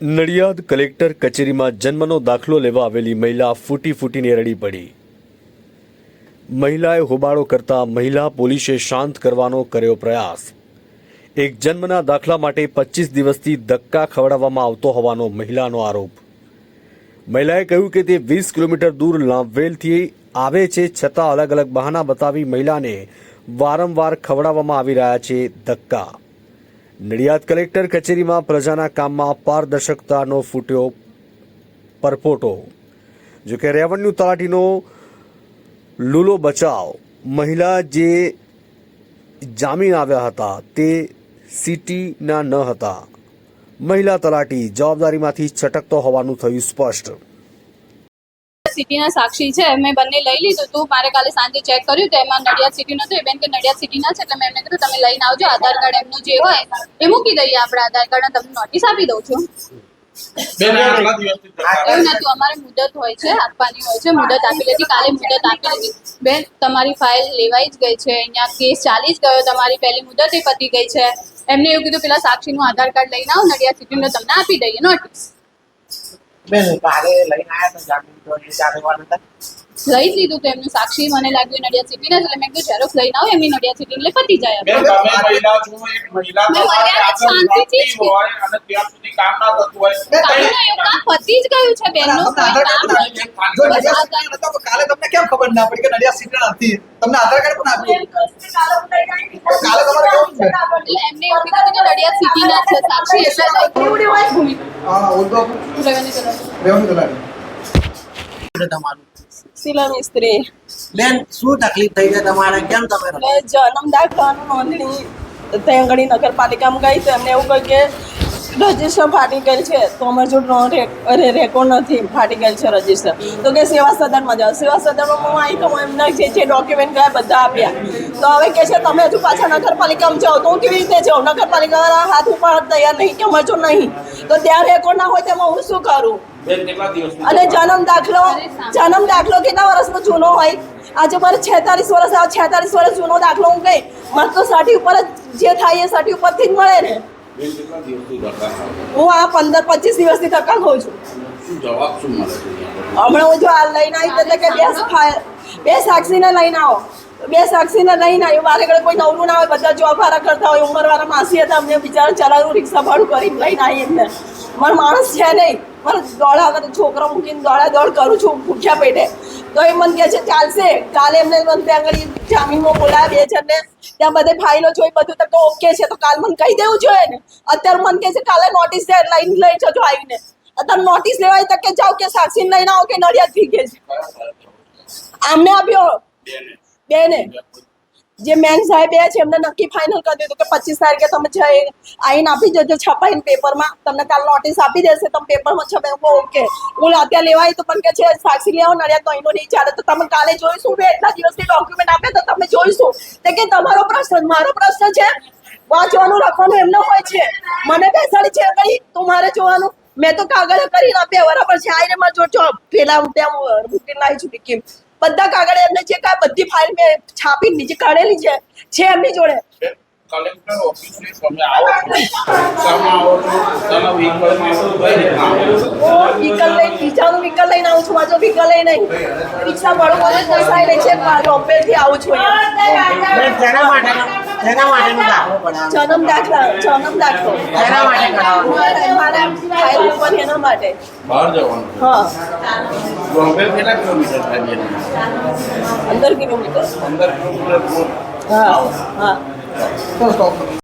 Nadiad collector કચેરીમાં જન્મનો દાખલો લેવા આવેલી મહિલા ફૂટી ફૂટીને રડી પડી. મહિલાએ હોબાળો કરતા મહિલા પોલીસે શાંત કરવાનો કર્યો પ્રયાસ. એક જન્મના દાખલા માટે પચીસ દિવસથી ધક્કા ખવડાવવામાં આવતો હોવાનો મહિલાનો આરોપ. મહિલાએ કહ્યું કે તે વીસ કિલોમીટર દૂર લાંભવેલથી આવે છે છતાં અલગ અલગ બહાના બતાવી મહિલાને વારંવાર ખવડાવવામાં આવી રહ્યા છે ધક્કા. નડિયાદ કલેક્ટર કચેરીમાં પ્રજાના કામમાં પારદર્શકતાનો ફૂટ્યો પરપોટો. જોકે રેવન્યુ તલાટીનો લૂલો બચાવ, મહિલા જે જામીન આવ્યા હતા તે સિટીના ન હતા. મહિલા તલાટી જવાબદારીમાંથી છટકતો હોવાનું થયું સ્પષ્ટ. સિટીના સાક્ષી છે મેં બંને લઈ લીધું. હતું મારે કાલે સાંજે ચેક કર્યું તો એમાં નડિયાદ સિટી નતું બેન કે નડિયાદ સિટીના છે એટલે મેં એમને કીધું તમે લઈને આવજો આધાર કાર્ડ એમનું જે હોય એ મૂકી દઈએ આપણે આધાર કાર્ડ તમને નોટિસ આપી દઉં છું. એવું નતું અમારે મુદત હોય છે આપવાની હોય છે મુદત આપી કાલે મુદત આપી બેન તમારી ફાઇલ લેવાઈ જ ગઈ છે અહીંયા કેસ ચાલી જ ગયો તમારી પહેલી મુદત એ પતી ગઈ છે. એમને એવું કીધું પેલા સાક્ષીનું આધાર કાર્ડ લઈને આવો નડિયાદ સિટીને તમને આપી દઈએ નોટિસ બેન કાલે લઈને આવ્યા તો જામીન તો એ હતા લઈ જ લીધું તો એમનું સાક્ષી મને લાગ્યું નડિયા સિટી ને એટલે મેં કીધું ઝેરોક્સ લઈને આવો એમની નડિયા સિટી એટલે પતી જાય. મેં તમે મહિલા છો એક મહિલા શાંતિથી હોય અને ત્યાં સુધી કામ ના થતું હોય. એવું કામ પતી જ ગયું છે બેનનું કોઈ કામ જો નડિયાદ સિટી નતો તો કાલે તમને કેમ ખબર ના પડી કે નડિયા સિટી નથી? તમને આધાર કાર્ડ પણ આપ્યું? કાલે તમારે કેવું છે? એટલે એમને એવું કીધું કે નડિયા સિટી ના છે સાક્ષી એટલે હા ઓળખો રેવન્યુ તલાટી. રેવન્યુ તલાટી તમારું શીલા મિસ્ત્રી. બેન શું તકલીફ થઈ છે તમારે? કેમ તમે? મેં જન્મ દાખલાનું નોંધણી તેંગડી નગરપાલિકામાં ગઈ તો એમને એવું કહ્યું કે રજિસ્ટર ફાટી ગયેલ છે. તો અમારે જો અરે રેકોર્ડ નથી ફાટી ગયેલ છે રજિસ્ટર. તો કે સેવા સદનમાં જાઓ. સેવા સદનમાં હું આવી તો એમના જે જે ડોક્યુમેન્ટ ગયા બધા આપ્યા. તો હવે કે છે તમે હજુ પાછા નગરપાલિકામાં જાઓ તો હું કેવી રીતે જાઉં? નગરપાલિકાવાળા હાથ ઉપર તૈયાર નહીં કે જો નહીં? તો ત્યાં રેકોર્ડ ના હોય તેમાં હું શું કરું? અને જન્મ દાખલો જન્મ દાખલો કેટલા વર્ષનો જૂનો હોય? આજે મારે છેતાલીસ વર્ષ આ છેતાલીસ વર્ષ જૂનો દાખલો હું કઈ? મારે તો સાઠી ઉપર જ જે થાય એ સાઠી ઉપરથી જ મળે ને? હું આ પંદર પચીસ દિવસથી ધક્કા ખાઉં છું. શું જવાબ શું મળે છે હમણાં હું જો આ લઈને આવી એટલે કે બે બે સાક્ષીને લઈને આવો. બે સાક્ષીને લઈને આવ્યો. મારે ઘરે કોઈ નવરું ના હોય બધા જોબ વાળા કરતા હોય ઉંમરવાળા માસી હતા અમને બિચારા ચલાવ્યું રિક્ષા ભાડું કરીને લઈને આવી એમને. મારો માણસ છે નહીં. મારે દોડા કરે છોકરો મૂકીને દોડા દોડ કરું છું ભૂખ્યા પેટે. તો એ મને કહે છે ચાલશે. કાલે એમને મને ત્યાં આગળ જામીનમાં બોલાવ્યા બે ને ત્યાં બધે ફાઇલો જોઈ બધું તો ઓકે છે. તો કાલ મને કહી દેવું જોઈએ ને. અત્યારે મને કહે છે કાલે નોટિસ દે લઈને લઈ જજો આવીને. અત્યારે નોટિસ લેવાય તકે જાઓ કે સાક્ષી લઈને આવો કે નડિયાદ થઈ ગયા છે. આમને આપ્યો. બેને. જે મેન સાહેબ એ છે, એમને નક્કી ફાઇનલ કરી દીધું કે પચીસ તારીખે તમે જઈ આઈને આપી દેજો છપાઈને પેપરમાં તમને કાલ નોટિસ આપી દેશે, તમે પેપરમાં છપાઈ ઓકે હું અત્યારે લેવાય તો પણ કે છે, સાક્ષી લેવો, નડિયાદ તો અહીંનો નહીં ચાલે. તો તમે કાલે જોઈશું બે એટલા દિવસથી ડોક્યુમેન્ટ આપે તો તમે જોઈશું. તે કે તમારો પ્રશ્ન, મારો પ્રશ્ન છે, વાંચવાનું, લખવાનું એમનો હોય છે. મને બેસાડી છે કઈ તું મારે જોવાનું. મેં તો કાગળ કરીને આપ્યા, બરાબર છે. આઈને મારે જો પેલા ત્યાં મૂકીને લાવી છું કેમ બધા કાગળ એમને જે કાંઈ બધી ફાઇલ મેં છાપી નીચે કાઢેલી છે છે એમની જોડે. કલેક્ટર ઓફિસથી તમે આવો. તમે આવો તમે વ્હીકલમાં આવો. વ્હીકલ લઈને આવું છું. મારું વ્હીકલ લઈને નહીં રિક્ષા વાળું બધું પોસાઈ રહી છે રોપેથી આવું છું જન્મ દાખલા જન્મ દાખલો. શેના માટે કરાવવાનો? મારે મારે ફાઇલ ઉપર એના માટે. બહાર જવાનું. હા. બોમ્બે કેટલા કિલોમીટર થાય અંદર કિલોમીટર. હા હા. તો સ્ટોપ